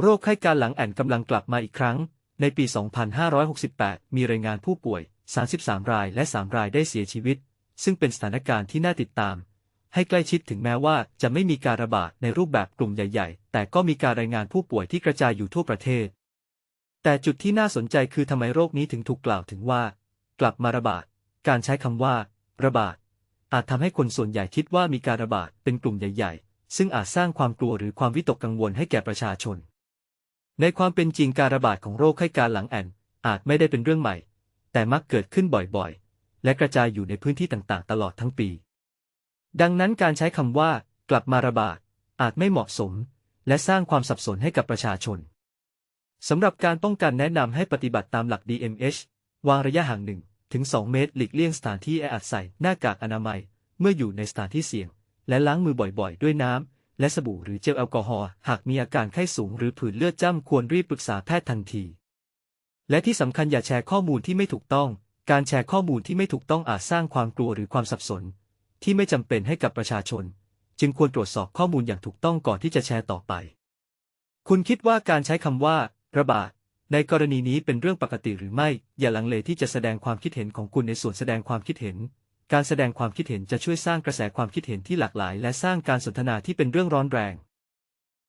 โรคไข้การหลังแอนกำลังกลับมาอีกครั้ง ในปี 2568 มีรายงานผู้ป่วย 33 รายและ 3 รายได้เสียชีวิต ซึ่งเป็นสถานการณ์ที่น่าติดตาม ให้ใกล้ชิดถึงแม้ว่าจะไม่มีการระบาดในรูปแบบกลุ่มใหญ่ ๆ แต่ก็มีการรายงานผู้ป่วยที่กระจายอยู่ทั่วประเทศ แต่จุดที่น่าสนใจคือทำไมโรคนี้ถึงถูกกล่าวถึงว่า กลับมาระบาด การใช้คำว่า ระบาด อาจทำให้คนส่วนใหญ่คิดว่ามีการระบาดเป็นกลุ่มใหญ่ ๆ ซึ่งอาจสร้างความกลัวหรือความวิตกกังวลให้แก่ประชาชน ในความเป็นจริงการระบาดของโรคไข้การหลังแอนอาจไม่ได้เป็นเรื่องใหม่ แต่มักเกิดขึ้นบ่อยๆ และกระจายอยู่ในพื้นที่ต่างๆ ตลอดทั้งปี ดังนั้นการใช้คำว่ากลับมาระบาดอาจไม่เหมาะสม และสร้างความสับสนให้กับประชาชนสำหรับการป้องกันแนะนำให้ปฏิบัติตามหลัก DMH วางระยะห่าง1ถึง2เมตร หลีกเลี่ยงสถานที่แออัดใส่หน้ากากอนามัย เมื่ออยู่ในสถานที่เสี่ยง และล้างมือบ่อยๆ ด้วยน้ำ และสบู่หรือเจลแอลกอฮอล์หากมีอาการไข้สูงหรือผื่นเลือดจ้ำควรรีบปรึกษาแพทย์ทันที และที่สำคัญอย่าแชร์ข้อมูลที่ไม่ถูกต้อง การแชร์ข้อมูลที่ไม่ถูกต้องอาจสร้างความกลัวหรือความสับสน ที่ไม่จำเป็นให้กับประชาชน จึงควรตรวจสอบข้อมูลอย่างถูกต้องก่อนที่จะแชร์ต่อไป คุณคิดว่าการใช้คำว่า ระบาดในกรณีนี้เป็นเรื่องปกติหรือไม่ อย่าลังเลที่จะแสดงความคิดเห็นของคุณในส่วนแสดงความคิดเห็น การแสดงความคิดเห็นจะช่วยสร้างกระแสความคิดเห็นที่หลากหลาย และสร้างการสนทนาที่เป็นเรื่องร้อนแรง